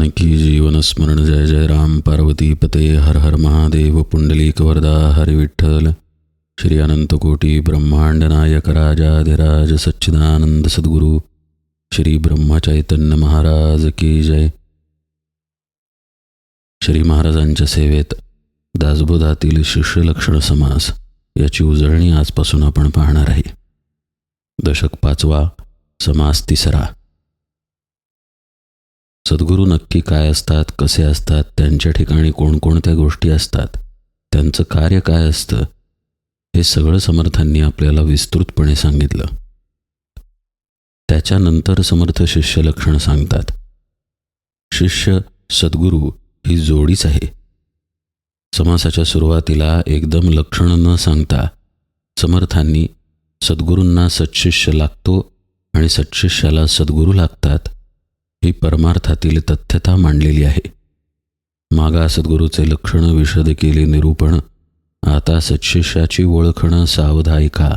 जानकी जीवन स्मरण जय जय राम पार्वती पते हर हर महादेव पुंडलीक वरदा हरि विठ्ठल श्री अनंत कोटी ब्रह्मांड नायक राजाधिराज सच्चिदानंद सद्गुरु श्री ब्रह्मचैतन्य महाराज की जय। श्री महाराजांच्या सेवेत दासबोधातील शिष्यलक्षण समास याची उजळणी आजपासून आपण पाहणार आहे. दशक पाचवा समास तिसरा. सद्गुरू नक्की काय असतात कसे असतात त्यांच्या ठिकाणी कोणकोणत्या गोष्टी असतात त्यांचं कार्य काय असतं हे सगळं समर्थांनी आपल्याला विस्तृतपणे सांगितलं. त्याच्यानंतर समर्थ शिष्य लक्षण सांगतात. शिष्य सद्गुरू ही जोडीच आहे. समासाच्या सुरुवातीला एकदम लक्षण न सांगता समर्थांनी सद्गुरूंना सत्शिष्य लागतो आणि सत्शिष्याला सद्गुरू लागतात. ही परमार्थातील तथ्यता मांडलेली आहे. मागा सद्गुरूचे लक्षण विशद केले निरूपण आता सत्शिष्याची ओळखणं सावधायिका.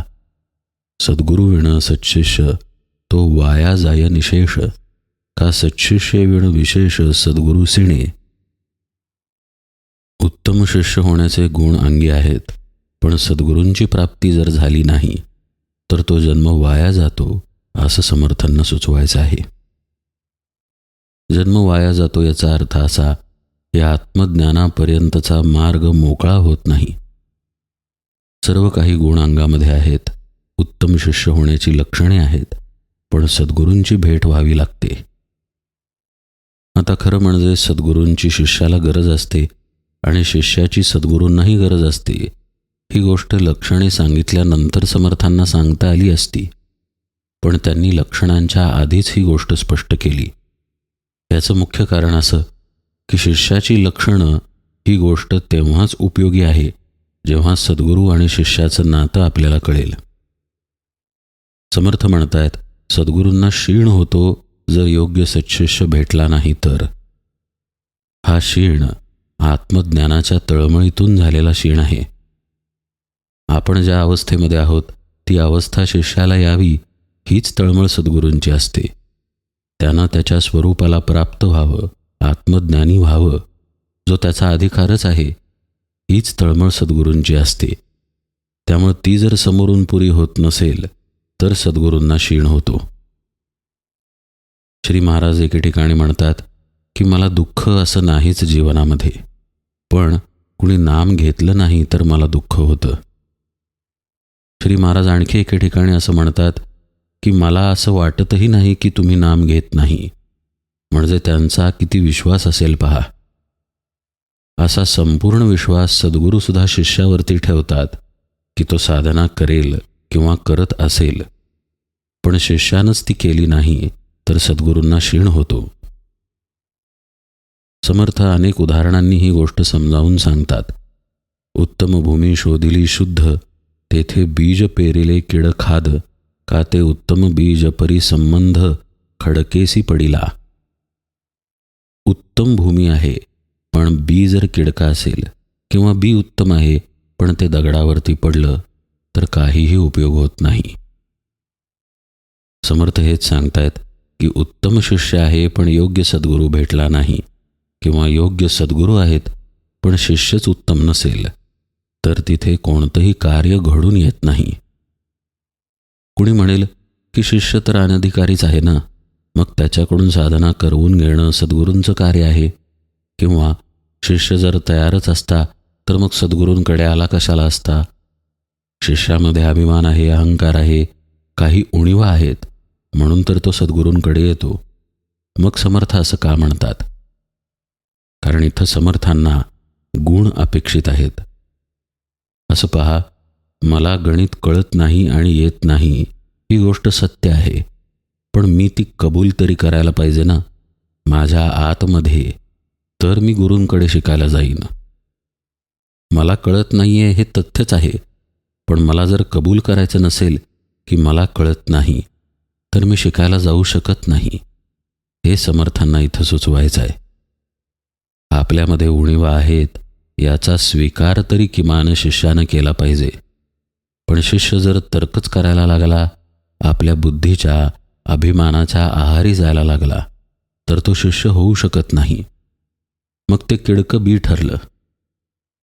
सद्गुरू विण सत्शिष्य तो वाया जाय निशेष का सत्शिष्य विण विशेष सद्गुरू सिणे. उत्तम शिष्य होण्याचे गुण अंगी आहेत पण सद्गुरूंची प्राप्ती जर झाली नाही तर तो जन्म वाया जातो असं समर्थांना सुचवायचं आहे. जन्म वाया जातो याचा अर्थ असा या आत्मज्ञानापर्यंतचा मार्ग मोकळा होत नाही. सर्व काही गुण अंगामध्ये आहेत उत्तम शिष्य होण्याची लक्षणे आहेत पण सद्गुरूंची भेट व्हावी लागते. आता खरं म्हणजे सद्गुरूंची शिष्याला गरज असते आणि शिष्याची सद्गुरूंनाही गरज असते ही गोष्ट लक्षणे सांगितल्यानंतर समर्थांना सांगता आली असती. पण त्यांनी लक्षणांच्या आधीच ही गोष्ट स्पष्ट केली. याचं मुख्य कारण असं की शिष्याची लक्षणं ही गोष्ट तेव्हाच उपयोगी आहे जेव्हा सद्गुरू आणि शिष्याचं नातं आपल्याला कळेल. समर्थ म्हणतायत सद्गुरूंना क्षीण होतो जर योग्य सत्शिष्य भेटला नाही तर. हा क्षीण आत्मज्ञानाच्या तळमळीतून झालेला क्षीण आहे. आपण ज्या अवस्थेमध्ये आहोत ती अवस्था शिष्याला यावी हीच तळमळ सद्गुरूंची असते. त्यांना त्याच्या स्वरूपाला प्राप्त व्हावं आत्मज्ञानी व्हावं. जो त्याचा अधिकारच आहे हीच तळमळ सद्गुरूंची असते. त्यामुळे ती जर समोरून पुरी होत नसेल तर सद्गुरूंना क्षीण होतो. श्री महाराज एके ठिकाणी म्हणतात की मला दुःख असं नाहीच जीवनामध्ये. पण कुणी नाम घेतलं नाही तर मला दुःख होतं. श्री महाराज आणखी एके ठिकाणी असं म्हणतात की मला असं वाटतही नाही की तुम्ही नाम घेत नाही. म्हणजे त्यांचा किती विश्वास असेल पहा. असा संपूर्ण विश्वास सद्गुरूसुद्धा शिष्यावरती ठेवतात की तो साधना करेल किंवा करत असेल. पण शिष्यानंच ती केली नाही तर सद्गुरूंना क्षीण होतो. समर्थ अनेक उदाहरणांनी ही गोष्ट समजावून सांगतात. उत्तम भूमी शोधिली शुद्ध तेथे बीज पेरिले किड खाद का ते उत्तम बीज परिसंबंध खडकेसी पडिला? उत्तम भूमी आहे पण बी जर किडका असेल किंवा बी उत्तम आहे पण ते दगडावरती पडलं तर काहीही उपयोग होत नाही. समर्थ हेच सांगतायत की उत्तम शिष्य आहे पण योग्य सद्गुरू भेटला नाही. किंवा योग्य सद्गुरू आहेत पण शिष्यच उत्तम नसेल तर तिथे कोणतंही कार्य घडून येत नाही. कुणी म्हणेल की शिष्य तर अनधिकारीच आहे ना? मग त्याच्याकडून साधना करवून घेणं सद्गुरूंचं कार्य आहे? किंवा शिष्य जर तयारच असता तर मग सद्गुरूंकडे आला कशाला असता? शिष्यामध्ये अभिमान आहे अहंकार आहे काही उणीवा आहेत म्हणून तर तो सद्गुरूंकडे येतो. मग समर्थ असं का म्हणतात? कारण इथं समर्थांना गुण अपेक्षित आहेत. असं पहा मला गणित कळत नाही आणि येत नाही ही गोष्ट सत्य आहे. पण मी ती कबूल तरी करायला पाहिजे ना? माझ्या आतमध्ये तर मी गुरूंकडे शिकायला जाईन. मला कळत नाही आहे हे तथ्यच आहे. पण मला जर कबूल करायचं नसेल की मला कळत नाही तर मी शिकायला जाऊ शकत नाही. हे समर्थांना इथं सुचवायचं आहे आपल्यामध्ये उणीवा आहेत याचा स्वीकार तरी किमान शिष्यानं केला पाहिजे. पण शिष्य जर तर्कच करायला लागला आपल्या बुद्धीच्या अभिमानाच्या आहारी जायला लागला तर तो शिष्य होऊ शकत नाही. मग ते किडकं बी ठरलं.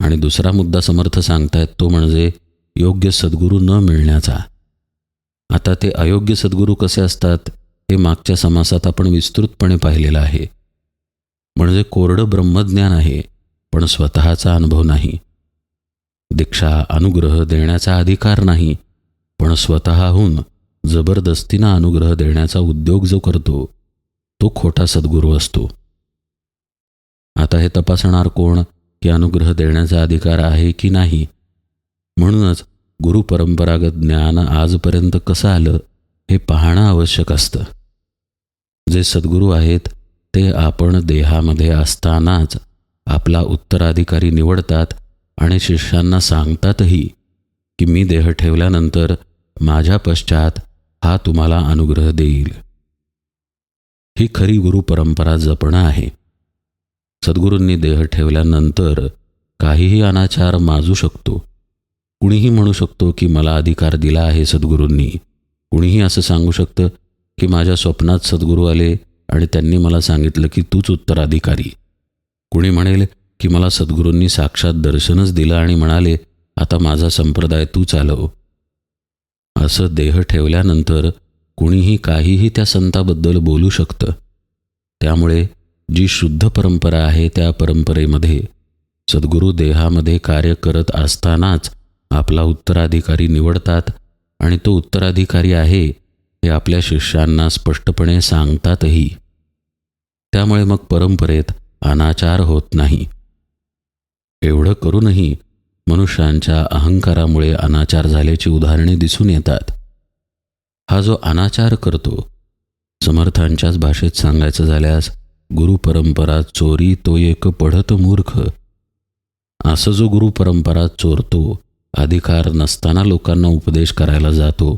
आणि दुसरा मुद्दा समर्थ सांगतायत तो म्हणजे योग्य सद्गुरू न मिळण्याचा. आता ते अयोग्य सद्गुरू कसे असतात हे मागच्या समासात आपण विस्तृतपणे पाहिलेलं आहे. म्हणजे कोरडं ब्रह्मज्ञान आहे पण स्वतःचा अनुभव नाही. दीक्षा अनुग्रह देण्याचा अधिकार नाही पण स्वतःहून जबरदस्तीनं अनुग्रह देण्याचा उद्योग जो करतो तो खोटा सद्गुरू असतो. आता हे तपासणार कोण की अनुग्रह देण्याचा अधिकार आहे की नाही? म्हणूनच गुरुपरंपरागत ज्ञान आजपर्यंत कसं आलं हे पाहणं आवश्यक असतं. जे सद्गुरू आहेत ते आपण देहामध्ये असतानाच आपला उत्तराधिकारी निवडतात आणि शिष्यांना सांगतातही की मी देह ठेवल्यानंतर माझ्या पश्चात हा तुम्हाला अनुग्रह देईल. ही खरी गुरु परंपरा जपणं आहे. सद्गुरूंनी देह ठेवल्यानंतर काहीही अनाचार माजू शकतो. कुणीही म्हणू शकतो की मला अधिकार दिला आहे सद्गुरूंनी. कुणीही असं सांगू शकतं की माझ्या स्वप्नात सद्गुरू आले आणि त्यांनी मला सांगितलं की तूच उत्तराधिकारी. कुणी म्हणेल की मला सद्गुरूंनी साक्षात दर्शनच दिलं आणि म्हणाले आता माझा संप्रदाय तू चालव. असं देह ठेवल्यानंतर कुणीही काहीही त्या संताबद्दल बोलू शकतं. त्यामुळे जी शुद्ध परंपरा आहे त्या परंपरेमध्ये सद्गुरू देहामध्ये कार्य करत असतानाच आपला उत्तराधिकारी निवडतात आणि तो उत्तराधिकारी आहे हे आपल्या शिष्यांना स्पष्टपणे सांगतातही. त्यामुळे मग परंपरेत अनाचार होत नाही. एवढं करूनही मनुष्यांच्या अहंकारामुळे अनाचार झाल्याची उदाहरणे दिसून येतात. हा जो अनाचार करतो समर्थांच्याच भाषेत सांगायचं झाल्यास गुरुपरंपरा चोरी तो एक पढत मूर्ख. असं जो गुरुपरंपरा चोरतो अधिकार नसताना लोकांना उपदेश करायला जातो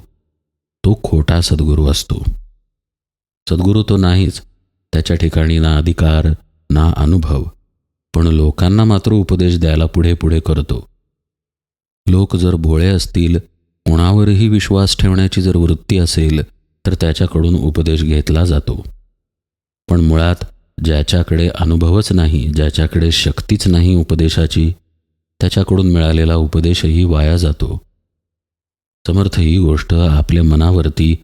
तो खोटा सद्गुरू असतो. सद्गुरू तो नाहीच त्याच्या ठिकाणी ना अधिकार ना अनुभव. पण लोकांना मात्र उपदेश द्यायला पुढे पुढे करतो. लोक जर भोळे असतील कोणावरही विश्वास ठेवण्याची जर वृत्ती असेल तर त्याच्याकडून उपदेश घेतला जातो. पण मुळात ज्याच्याकडे अनुभवच नाही ज्याच्याकडे शक्तीच नाही उपदेशाची त्याच्याकडून मिळालेला उपदेशही वाया जातो. समर्थ ही गोष्ट आपल्या मनावरती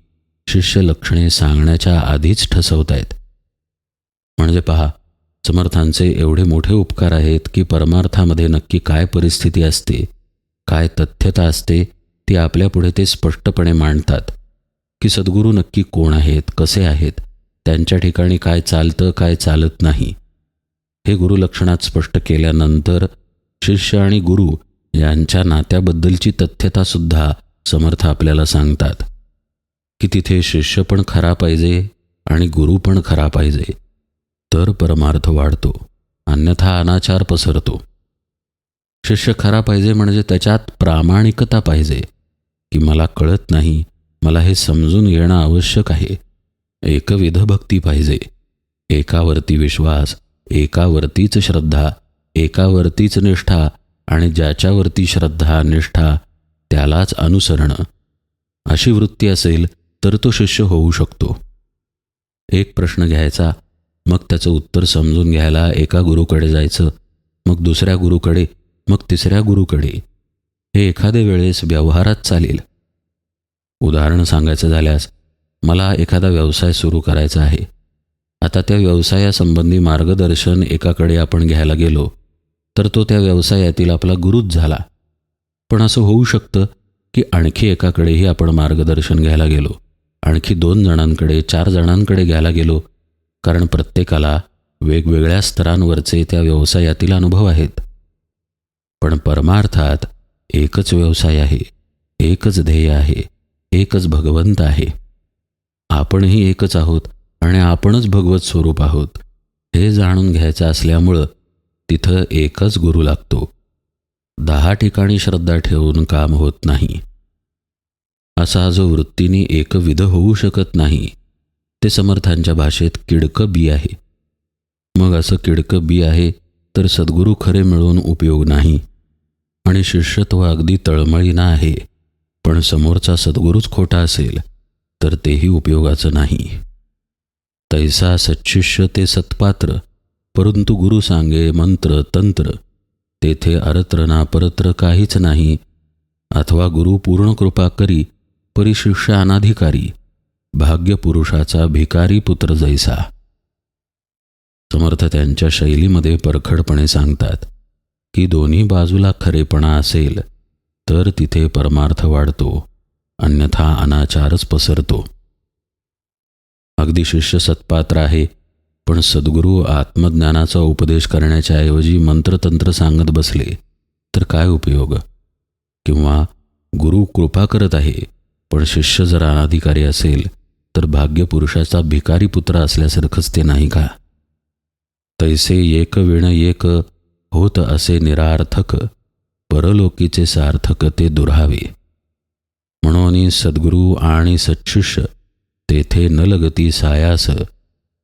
शिष्य लक्षणे सांगण्याच्या आधीच ठसवतायत. म्हणजे पहा समर्थांचे एवढे मोठे उपकार आहेत की परमार्थामध्ये नक्की काय परिस्थिती असते काय तथ्यता असते ती आपल्यापुढे ते स्पष्टपणे मांडतात की सद्गुरू नक्की कोण आहेत कसे आहेत त्यांच्या ठिकाणी काय चालतं काय चालत नाही. हे गुरुलक्षणात स्पष्ट केल्यानंतर शिष्य आणि गुरु यांच्या नात्याबद्दलची तथ्यतासुद्धा समर्थ आपल्याला सांगतात की तिथे शिष्य पण खरा पाहिजे आणि गुरु पण खरा पाहिजे. तर परमार्थ वाढतो अन्यथा अनाचार पसरतो. शिष्य खरा पाहिजे म्हणजे त्याच्यात प्रामाणिकता पाहिजे की मला कळत नाही मला हे समजून घेणं आवश्यक आहे. एकविध भक्ती पाहिजे एकावरती विश्वास एकावरतीच श्रद्धा एकावरतीच निष्ठा आणि ज्याच्यावरती श्रद्धा निष्ठा त्यालाच अनुसरणं. अशी वृत्ती असेल तर तो शिष्य होऊ शकतो. एक प्रश्न घ्यायचा मग त्याचं उत्तर समजून घ्यायला एका गुरुकडे जायचं मग दुसऱ्या गुरुकडे मग तिसऱ्या गुरुकडे. हे एखाद्या वेळेस व्यवहारात चालेल. उदाहरण सांगायचं झाल्यास मला एखादा व्यवसाय सुरू करायचा आहे. आता त्या व्यवसायासंबंधी मार्गदर्शन एकाकडे आपण घ्यायला गेलो तर तो त्या व्यवसायातील आपला गुरुच झाला. पण असं होऊ शकतं की आणखी एकाकडेही आपण मार्गदर्शन घ्यायला गेलो आणखी दोन जणांकडे चार जणांकडे घ्यायला गेलो कारण प्रत्येकाला वेगवेगळ्या स्तरांवरचे त्या व्यवसायातील अनुभव आहेत. पण परमार्थात एकच व्यवसाय आहे एकच ध्येय आहे एकच भगवंत आहे. आपणही एकच आहोत आणि आपणच भगवत स्वरूप आहोत हे जाणून घ्यायचं असल्यामुळं तिथं एकच गुरु लागतो. दहा ठिकाणी श्रद्धा ठेवून काम होत नाही. असा जो वृत्तीने एकविध होऊ शकत नाही ते समर्थांच्या भाषेत किडकं बी आहे. मग असं किडकं बी आहे तर सद्गुरू खरे मिळून उपयोग नाही. आणि शिष्यत्व अगदी तळमळीनं आहे पण समोरचा सद्गुरूच खोटा असेल तर तेही उपयोगाचं नाही. तैसा सच्शिष्य ते सत्पात्र परंतु गुरु सांगे मंत्र तंत्र तेथे अरत्र ना परत्र काहीच नाही. अथवा गुरु पूर्ण कृपा करी परिशिष्य अनाधिकारी भाग्य पुरुषाचा भिकारी पुत्र जैसा. समर्थ त्यांच्या शैलीमध्ये परखडपणे सांगतात की दोन्ही बाजूला खरेपणा असेल तर तिथे परमार्थ वाढतो अन्यथा अनाचारच पसरतो. अगदी शिष्य सत्पात्र आहे पण सद्गुरू आत्मज्ञानाचा उपदेश करण्याच्या ऐवजी मंत्रतंत्र सांगत बसले तर काय उपयोग? किंवा गुरु कृपा करत आहे पण शिष्य जर अनाधिकारी असेल तर भाग्यपुरुषाचा भिकारी पुत्र असल्यासारखंच ते नाही का? तैसे एक विण एक होत असे निरार्थक परलोकीचे सार्थक ते दुरावे. म्हणून सद्गुरू आणि सच्छिष्य तेथे न लगती सायास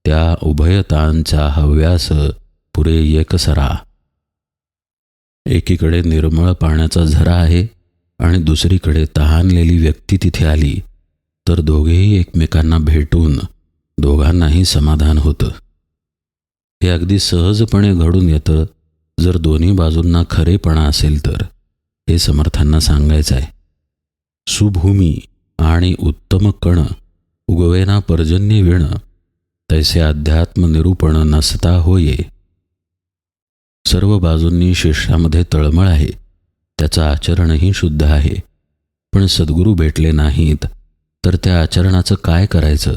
त्या उभयतांचा हव्यास पुरे एकसरा एकीकडे निर्मळ पाण्याचा झरा आहे आणि दुसरीकडे तहानलेली व्यक्ती तिथे आली. तर दोघेही एकमेकांना भेटून दोघांनाही समाधान होतं. हे अगदी सहजपणे घडून येतं जर दोन्ही बाजूंना खरेपणा असेल तर. हे समर्थांना सांगायचं आहे. सुभूमी आणि उत्तम कण उगवेना पर्जन्य विण तैसे अध्यात्म निरूपण नसता होये. सर्व बाजूंनी शिष्यामध्ये तळमळ आहे त्याचं आचरणही शुद्ध आहे पण सद्गुरू भेटले नाहीत. तर त्या आचरणाचं काय करायचं?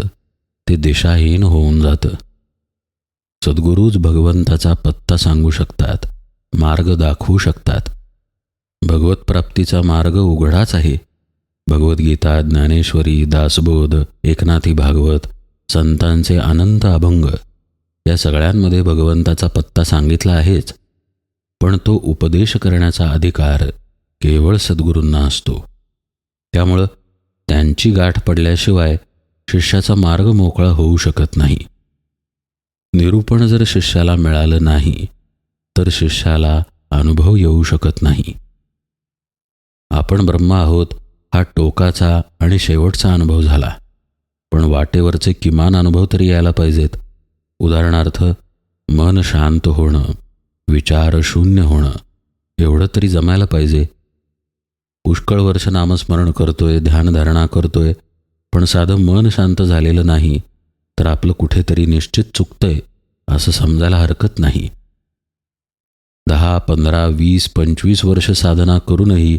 ते दिशाहीन होऊन जातं. सद्गुरूच भगवंताचा पत्ता सांगू शकतात मार्ग दाखवू शकतात. भगवत प्राप्तीचा मार्ग उघडाच आहे. भगवद्गीता ज्ञानेश्वरी दासबोध एकनाथी भागवत संतांचे अनंत अभंग या सगळ्यांमध्ये भगवंताचा पत्ता सांगितला आहेच. पण तो उपदेश करण्याचा अधिकार केवळ सद्गुरूंना असतो. त्यामुळं त्यांची गाठ पडल्याशिवाय शिष्याचा मार्ग मोकळा होऊ शकत नाही. निरूपण जर शिष्याला मिळालं नाही तर शिष्याला अनुभव येऊ शकत नाही. आपण ब्रह्मा आहोत हा टोकाचा आणि शेवटचा अनुभव झाला. पण वाटेवरचे किमान अनुभव तरी यायला पाहिजेत. उदाहरणार्थ मन शांत होणं विचार शून्य होणं एवढं तरी जमायला पाहिजे पुष्कळ वर्ष नामस्मरण करतोय ध्यानधारणा करतोय पण साधं मन शांत झालेलं नाही तर आपलं कुठेतरी निश्चित चुकतंय असं समजायला हरकत नाही. दहा पंधरा वीस पंचवीस वर्ष साधना करूनही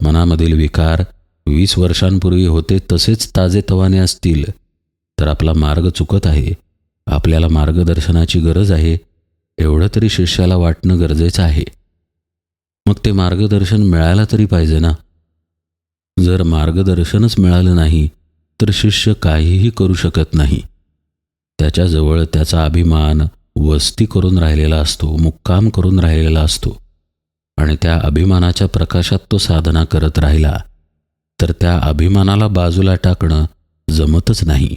मनामधील विकार वीस वर्षांपूर्वी होते तसेच ताजेतवाने असतील तर आपला मार्ग चुकत आहे आपल्याला मार्गदर्शनाची गरज आहे एवढं तरी शिष्याला वाटणं गरजेचं आहे. मग ते मार्गदर्शन मिळायला तरी पाहिजे ना. जर मार्गदर्शनच मिळालं नाही तर शिष्य काहीही करू शकत नाही. त्याच्याजवळ त्याचा अभिमान वस्ती करून राहिलेला असतो मुक्काम करून राहिलेला असतो. आणि त्या अभिमानाच्या प्रकाशात तो साधना करत राहिला तर त्या अभिमानाला बाजूला टाकणं जमतच नाही.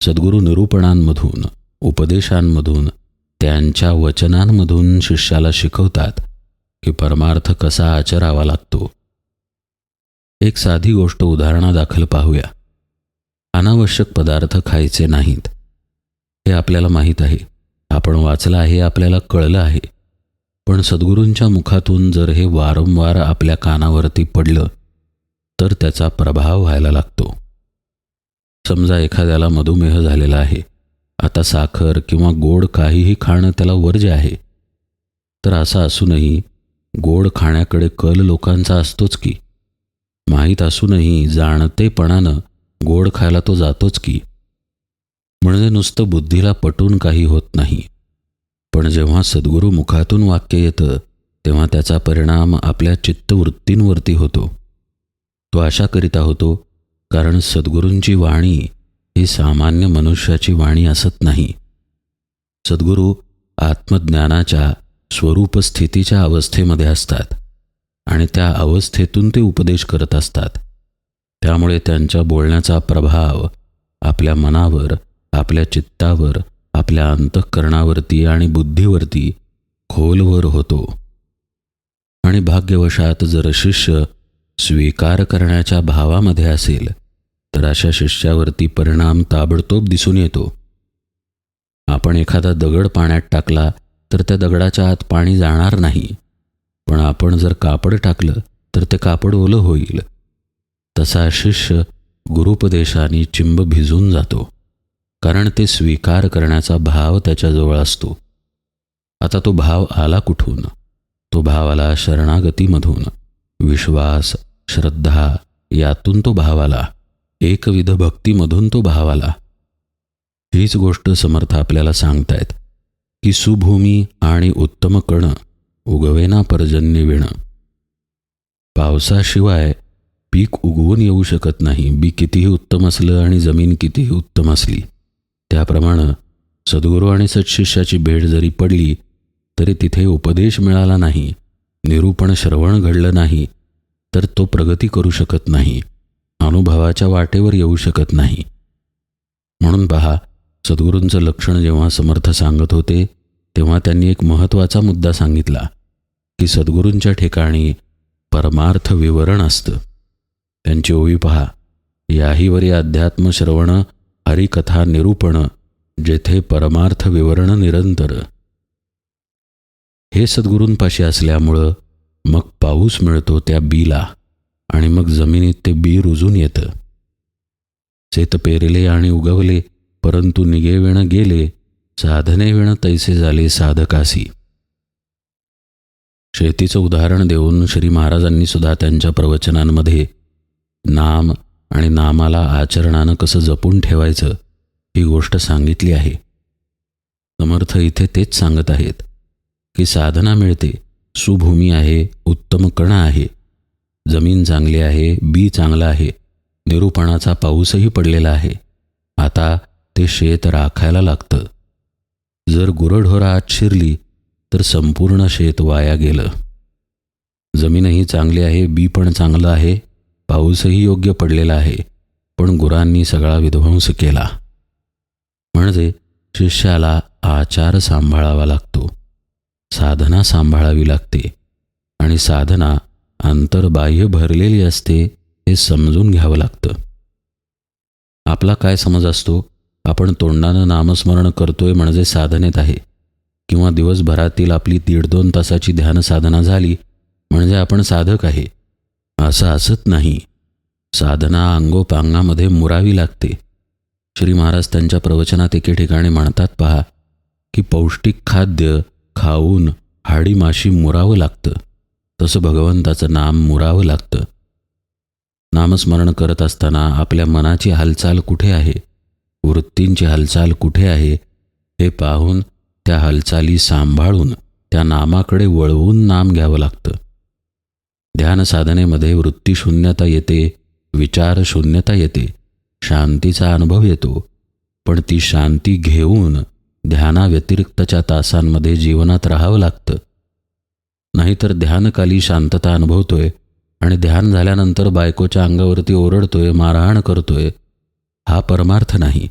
सद्गुरू निरूपणांमधून उपदेशांमधून त्यांच्या वचनांमधून शिष्याला शिकवतात की परमार्थ कसा आचरावा लागतो. एक साधी गोष्ट उदाहरणादाखल पाहूया. अनावश्यक पदार्थ खायचे नाहीत. हे आपल्याला माहीत आहे. आपण वाचलं आहे आपल्याला कळलं आहे. पण सद्गुरूंच्या मुखातून जर हे वारंवार आपल्या कानावरती पडलं तर त्याचा प्रभाव व्हायला लागतो. समजा एखाद्याला मधुमेह झालेला आहे. आता साखर किंवा गोड काहीही खाणं त्याला वर्ज्य आहे. तर असं असूनही गोड खाण्याकडे कल लोकांचा असतोच की. माहीत असूनही जाणतेपणानं गोड खायला तो जातोच की. म्हणजे नुसतं बुद्धीला पटून काही होत नाही. पण जेव्हा सद्गुरू मुखातून वाक्य येतं तेव्हा त्याचा परिणाम आपल्या चित्तवृत्तींवरती होतो. तो अशाकरिता होतो कारण सद्गुरूंची वाणी ही सामान्य मनुष्याची वाणी असत नाही. सद्गुरू आत्मज्ञानाच्या स्वरूप स्थितीच्या अवस्थेमध्ये असतात आणि त्या अवस्थेतून ते उपदेश करत असतात. त्यामुळे त्यांच्या बोलण्याचा प्रभाव आपल्या मनावर आपल्या चित्तावर आपल्या अंतःकरणावरती आणि बुद्धीवरती खोलवर होतो. आणि भाग्यवशात जर शिष्य स्वीकार करण्याच्या भावामध्ये असेल तर अशा शिष्यावरती परिणाम ताबडतोब दिसून येतो. आपण एखादा दगड पाण्यात टाकला तर त्या दगडाच्या आत पाणी जाणार नाही. पण आपण जर कापड टाकलं तर ते कापड ओलं होईल. तसा शिष्य गुरुपदेशाने चिंब भिजून जातो. कारण ते स्वीकार करण्याचा भाव त्याच्याजवळ असतो. आता तो भाव आला कुठून? तो भाव आला शरणागतीमधून. विश्वास श्रद्धा यातून तो भाव आला. एकविध भक्तीमधून तो भाव आला. हीच गोष्ट समर्थ आपल्याला सांगतायत. की सुभूमी आणि उत्तम कण उगवेना पर्जन्य विण. पावसाशिवाय पीक उगवून येऊ शकत नाही. बी कितीही उत्तम असलं आणि जमीन कितीही उत्तम असली. त्याप्रमाणे सद्गुरू आणि सत्शिष्याची भेट जरी पडली तरी तिथे उपदेश मिळाला नाही. निरूपण श्रवण घडलं नाही तर तो प्रगती करू शकत नाही. अनुभवाच्या वाटेवर येऊ शकत नाही. म्हणून पहा सद्गुरूंचं लक्षण जेव्हा समर्थ सांगत होते तेव्हा त्यांनी एक महत्त्वाचा मुद्दा सांगितला की सद्गुरूंच्या ठिकाणी परमार्थ विवरण असतं. त्यांची ओवी पहा. याहीवरी अध्यात्म श्रवण हरिकथा निरूपण जेथे परमार्थ विवरण निरंतर. हे सद्गुरूंपाशी असल्यामुळं मग पाऊस मिळतो त्या बीला आणि मग जमिनीत ते बी रुजून येतं. शेत पेरले आणि उगवले परंतु निगेवेणं गेले साधने विण तैसे झाले साधकासी. शेतीचं उदाहरण देऊन श्री महाराजांनी सुद्धा त्यांच्या प्रवचनांमध्ये नाम आणि नामाला आचरणानं कसं जपून ठेवायचं ही गोष्ट सांगितली आहे. समर्थ इथे तेच सांगत आहेत की साधना मिळते सुभूमी आहे उत्तम कण आहे जमीन चांगली आहे बी चांगलं आहे निरूपणाचा पाऊसही पडलेला आहे. आता ते शेत राखायला लागतं. जर गुरढोरा आत शिरली तर संपूर्ण शेत वाया गेलं. जमीनही चांगली आहे बी पण चांगलं आहे पाऊसही योग्य पडलेला आहे पण गुरांनी सगळा विध्वंस केला. म्हणजे शिष्याला आचार सांभाळावा लागतो साधना सांभाळावी लागते आणि साधना अंतर्बाह्य भरलेली असते हे समजून घ्यावं लागतं. आपला काय समज असतो? आपण तोंडानं नामस्मरण करतोय म्हणजे साधनेत आहे. किंवा दिवसभरातील आपली दीड दोन तासाची ध्यान साधना झाली म्हणजे आपण साधक आहे. असं असत नाही. साधना अंगोपांगामध्ये मुरावी लागते. श्री महाराज त्यांच्या प्रवचनात एके ठिकाणी म्हणतात पहा की पौष्टिक खाद्य खाऊन हाडी माशी मुरावं लागतं. तसं भगवंताचं नाम मुरावं लागतं. नामस्मरण करत असताना आपल्या मनाची हालचाल कुठे आहे? वृत्तींची हालचाल कुठे आहे हे पाहून त्या हालचाली सांभाळून त्या नामाकडे वळवून नाम घ्यावं लागतं. ध्यान साधनेमध्ये वृत्ती शून्यता येते विचार शून्यता येते शांतीचा अनुभव येतो पण ती शांती घेऊन ध्यानाव्यतिरिक्तच्या तासांमध्ये जीवनात राहावं लागतं. नाहीतर ध्यानकाली शांतता अनुभवतोय आणि ध्यान झाल्यानंतर बायकोच्या अंगावरती ओरडतोय मारहाण करतोय हा परमार्थ नाही.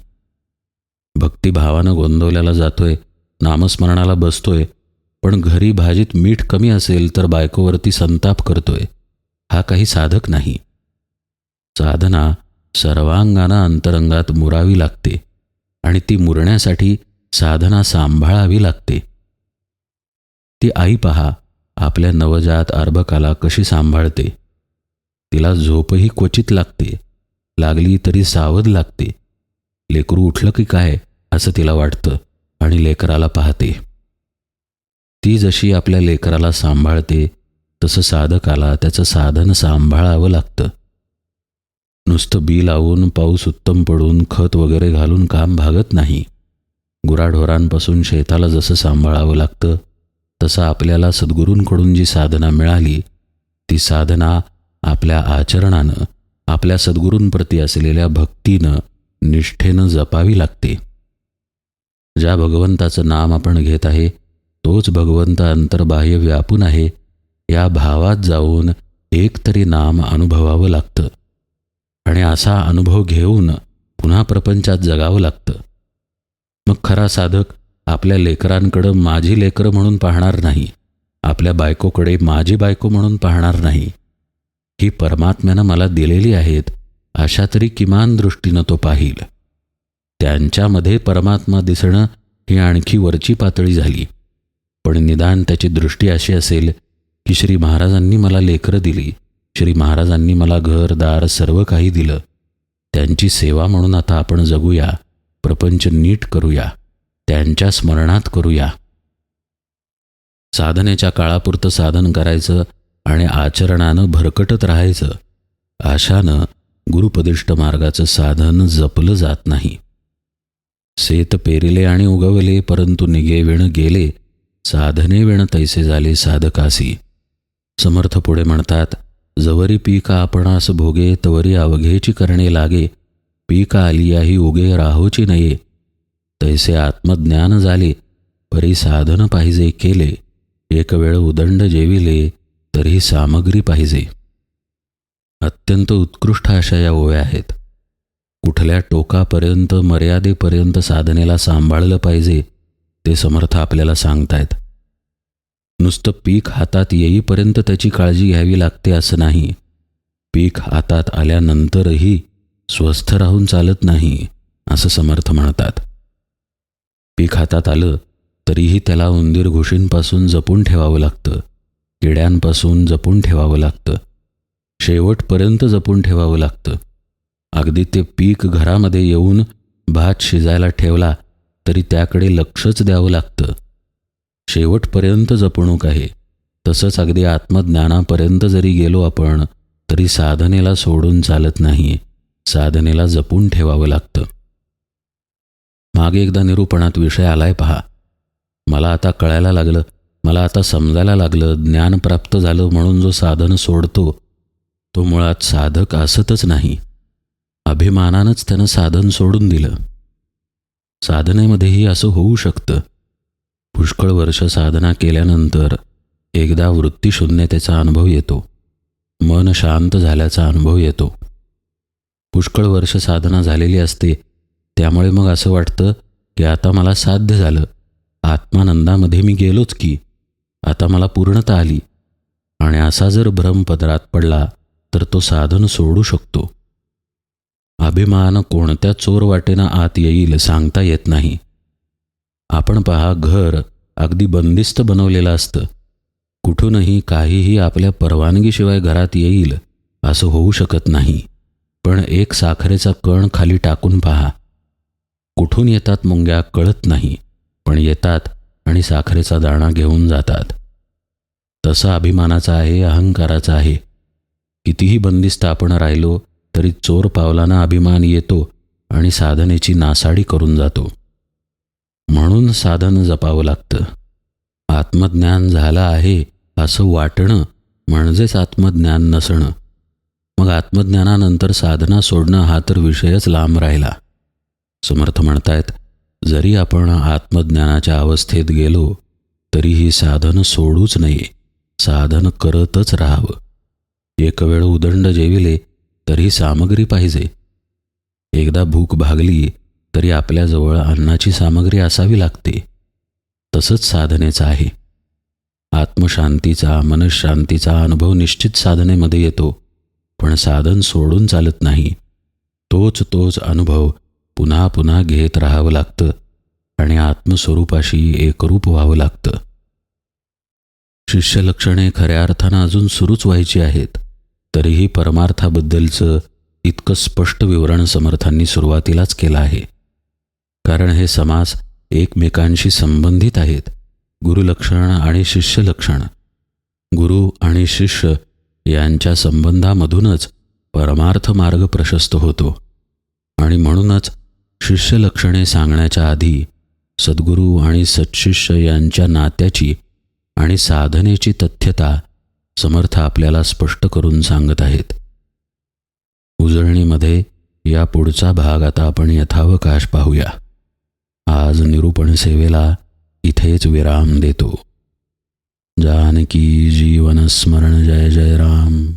भक्तिभावानं गोंदवल्याला जातोय नामस्मरणाला बसतोय पण घरी भाजीत मीठ कमी असेल तर बायकोवरती संताप करतोय. हा काही साधक नाही. साधना सर्वांगानं अंतरंगात मुरावी लागते आणि ती मुरण्यासाठी साधना सांभाळावी लागते. ती आई पहा आपल्या नवजात अर्भकाला कशी सांभाळते. तिला झोपही क्वचित लागते लागली तरी सावध लागते. लेकरू उठलं की काय? असं तिला वाटतं आणि लेकराला पाहते. ती जशी आपल्या लेकराला सांभाळते तसं साधकाला त्याचं साधन सांभाळावं लागतं. नुसतं बी लावून पाऊस उत्तम पडून खत वगैरे घालून काम भागत नाही. गुराढोरांपासून शेताला जसं सांभाळावं लागतं तसं आपल्याला सद्गुरूंकडून जी साधना मिळाली ती साधना आपल्या आचरणानं आपल्या सद्गुरूंप्रती असलेल्या भक्तीनं निष्ठेनं जपावी लागते. ज्या भगवंताचं नाम आपण घेत आहे तोच भगवंत अंतर्बाह्य व्यापून आहे. या भावात जाऊन एक तरी नाम अनुभवावं लागतं. आणि असा अनुभव घेऊन पुन्हा प्रपंचात जगावं लागतं. मग खरा साधक आपल्या लेकरांकडं माझी लेकरं म्हणून पाहणार नाही. आपल्या बायकोकडे माझी बायको म्हणून पाहणार नाही. ही परमात्म्यानं मला दिलेली आहेत अशा तरी किमान दृष्टीनं तो पाहिल. त्यांच्यामध्ये परमात्मा दिसणं ही आणखी वरची पातळी झाली. पण निदान त्याची दृष्टी अशी असेल की श्री महाराजांनी मला लेकरं दिली. श्री महाराजांनी मला घर दार सर्व काही दिलं. त्यांची सेवा म्हणून आता आपण जगूया. प्रपंच नीट करूया. त्यांच्या स्मरणात करूया. साधनेच्या काळापुरतं साधन करायचं आणि आचरणानं भरकटत राहायचं आशानं गुरुपदिष्ट मार्गाचं साधन जपलं जात नाही. शेत पेरिले आणि उगवले परंतु निघे विण गेले. साधने विण तैसे झाले साधकासी. समर्थ पुढे म्हणतात जवरी पीक आपणास भोगे तवरी अवघेची करणे लागे. पीक आलियाही उगे राहोची नये. तैसे आत्मज्ञान झाले परी साधन पाहिजे केले. एक वेळ उदंड जेविले तरी सामग्री पाहिजे. अत्यंत उत्कृष्ट अशा या ओव्या आहेत. कुठल्या टोकापर्यंत मर्यादेपर्यंत साधनेला सांभाळलं पाहिजे ते समर्थ आपल्याला सांगतायत. नुसतं पीक हातात येईपर्यंत त्याची काळजी घ्यावी लागते असं नाही. पीक हातात आल्यानंतरही स्वस्थ राहून चालत नाही असं समर्थ म्हणतात. पीक हातात आलं तरीही त्याला उंदीर घुशींपासून जपून ठेवावं लागतं किड्यांपासून जपून ठेवावं लागतं शेवटपर्यंत जपून ठेवावं लागतं. अगदी ते पीक घरामध्ये येऊन भात शिजायला ठेवला तरी त्याकडे लक्षच द्यावं लागतं. शेवटपर्यंत जपणूक आहे. तसंच अगदी आत्मज्ञानापर्यंत जरी गेलो आपण तरी साधनेला सोडून चालत नाही. साधनेला जपून ठेवावं लागतं. मागे एकदा निरूपणात विषय आलाय पहा. मला आता कळायला लागलं मला आता समजायला लागलं ज्ञान प्राप्त झालं म्हणून जो साधन सोडतो तो मुळात साधक असतच नाही. अभिमानानंच त्यानं साधन सोडून दिलं. साधनेमध्येही असं होऊ शकतं. पुष्कळ वर्ष साधना केल्यानंतर एकदा वृत्तीशून्यतेचा अनुभव येतो. मन शांत झाल्याचा अनुभव येतो. पुष्कळ वर्ष साधना झालेली असते. त्यामुळे मग असं वाटतं की आता मला साध्य झालं. आत्मानंदामध्ये मी गेलोच की. आता मला पूर्णता आली. आणि असा जर भ्रमपदरात पडला तर तो साधन सोडू शकतो. अभिमान कोणत्या चोर वाटेनं आत येईल सांगता येत नाही. आपण पहा घर अगदी बंदिस्त बनवलेलं असतं. कुठूनही काहीही आपल्या परवानगीशिवाय घरात येईल असं होऊ शकत नाही. पण एक साखरेचा कण खाली टाकून पहा. कुठून येतात मुंग्या कळत नाही पण येतात आणि साखरेचा दाणा घेऊन जातात. तसा अभिमानाचा आहे अहंकाराचा आहे. कितीही बंदिस्त आपण राहिलो तरी चोर पावलांना अभिमान येतो आणि साधनेची नासाडी करून जातो. म्हणून साधन जपावं लागतं. आत्मज्ञान झालं आहे असं वाटणं म्हणजेच आत्मज्ञान नसणं. मग आत्मज्ञानानंतर साधना सोडणं हा तर विषयच लांब राहिला. समर्थ म्हणतायत जरी आपण आत्मज्ञानाच्या अवस्थेत गेलो तरीही साधन सोडूच नये. साधन करतच राहावं. एक वेळ उदंड जेविले तरी सामग्री पाहिजे. एकदा भूक भागली तरी आपल्याजवळ अन्नाची सामग्री असावी लागते. तसंच साधनेचा आहे. आत्मशांतीचा मनशांतीचा अनुभव निश्चित साधनेमध्ये येतो पण साधन सोडून चालत नाही. तोच तोच अनुभव पुन्हा पुन्हा घेत राहावं लागतं आणि आत्मस्वरूपाशी एकरूप व्हावं लागतं. शिष्यलक्षणे खऱ्या अर्थानं अजून सुरूच व्हायची आहेत. तरीही परमार्थाबद्दलचं इतकं स्पष्ट विवरण समर्थांनी सुरुवातीलाच केलं आहे. कारण हे समास एकमेकांशी संबंधित आहेत. गुरुलक्षण आणि शिष्यलक्षण गुरु आणि शिष्य यांच्या संबंधामधूनच परमार्थ मार्ग प्रशस्त होतो. आणि म्हणूनच शिष्यलक्षणे सांगण्याच्या आधी सद्गुरू आणि सत्शिष्य यांच्या नात्याची आणि साधनेची तथ्यता समर्थ आपल्याला स्पष्ट करून सांगत आहेत. उजळणीमध्ये या पुढचा भाग आता आपण यथावकाश पाहूया. आज निरूपण सेवेला इथेच विराम देतो. जानकी जीवन स्मरण जय जय राम.